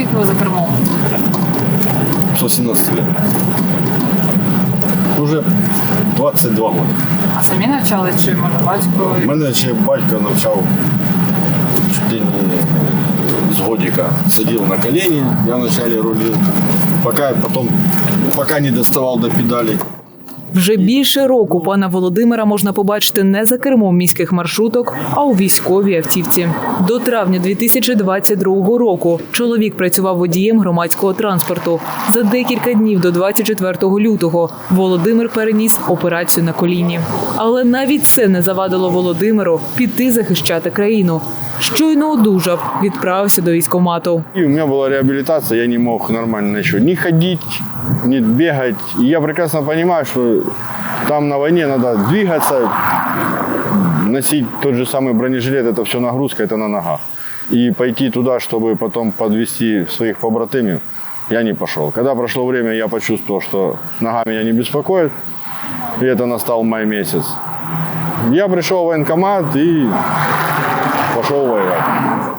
Скільки ви за кермом? Со 17 лет. Уже 22 года. А самі навчали чи може батько? Мене ще батько навчав чуть ли не з годика. Сидів на колені, я вначале рулил. Пока потом, пока не доставал до педалей. Вже більше року пана Володимира можна побачити не за кермом міських маршруток, а у військовій автівці. До травня 2022 року чоловік працював водієм громадського транспорту. За декілька днів до 24 лютого Володимир переніс операцію на коліні. Але навіть це не завадило Володимиру піти захищати країну Щойно одужав, відправився до військомату. И у меня была реабилитация, я не мог нормально еще ни ходить, ни бегать. И я прекрасно понимаю, что там на войне надо двигаться, носить тот же самый бронежилет, это все нагрузка, это на ногах. И пойти туда, чтобы потом подвести своих побратимів, я не пошел. Когда прошло время, я почувствовал, что нога меня не беспокоит, и это настал май месяц. Я пришел в военкомат и воевать.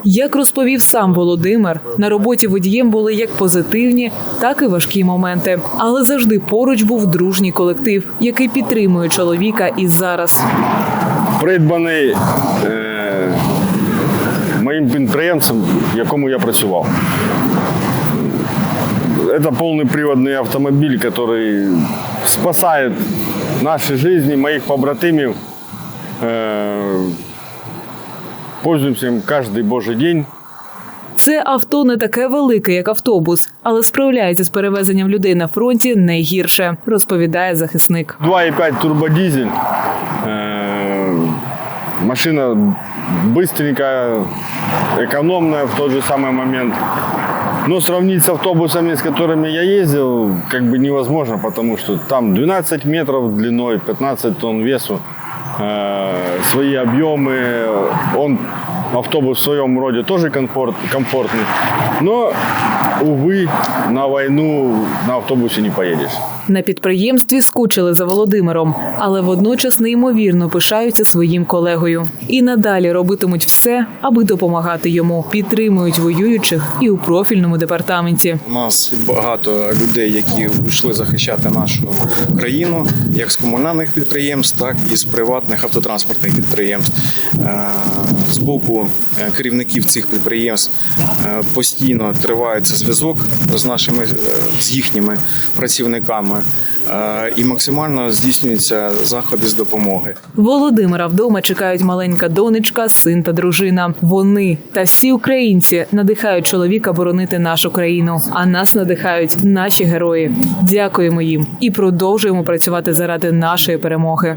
Як розповів сам Володимир, на роботі водієм були як позитивні, так і важкі моменти. Але завжди поруч був дружній колектив, який підтримує чоловіка і зараз. придбаний е, моїм підприємцем, в якому я працював. Це повний приводний автомобіль, який спасає наші життя, моїх побратимів. Е, пользуємося їм кожен божий день. Це авто не таке велике, як автобус, але справляється з перевезенням людей на фронті не гірше, розповідає захисник. 2,5 турбодизель. Э, Машина быстренькая, экономная в тот же самый момент. Но сравнить с автобусами, с которыми я ездил, как бы невозможно, потому что там 12 метров длиной, 15 тонн весу, э, Свои объемы. Он, автобус в своем роде тоже комфорт, комфортный. Но, увы, на войну на автобусе не поедешь. На підприємстві скучили за Володимиром, але водночас неймовірно пишаються своїм колегою. І надалі робитимуть все, аби допомагати йому. Підтримують воюючих і у профільному департаменті. У нас багато людей, які вийшли захищати нашу країну, як з комунальних підприємств, так і з приватних автотранспортних підприємств. Е, З боку е, керівників цих підприємств е, постійно тривається зв'язок з нашими з їхніми працівниками. Е, І максимально здійснюються заходи з допомоги. Володимира вдома чекають маленька донечка, син та дружина. Вони та всі українці надихають чоловіка боронити нашу країну. А нас надихають наші герої. Дякуємо їм і продовжуємо працювати заради нашої перемоги.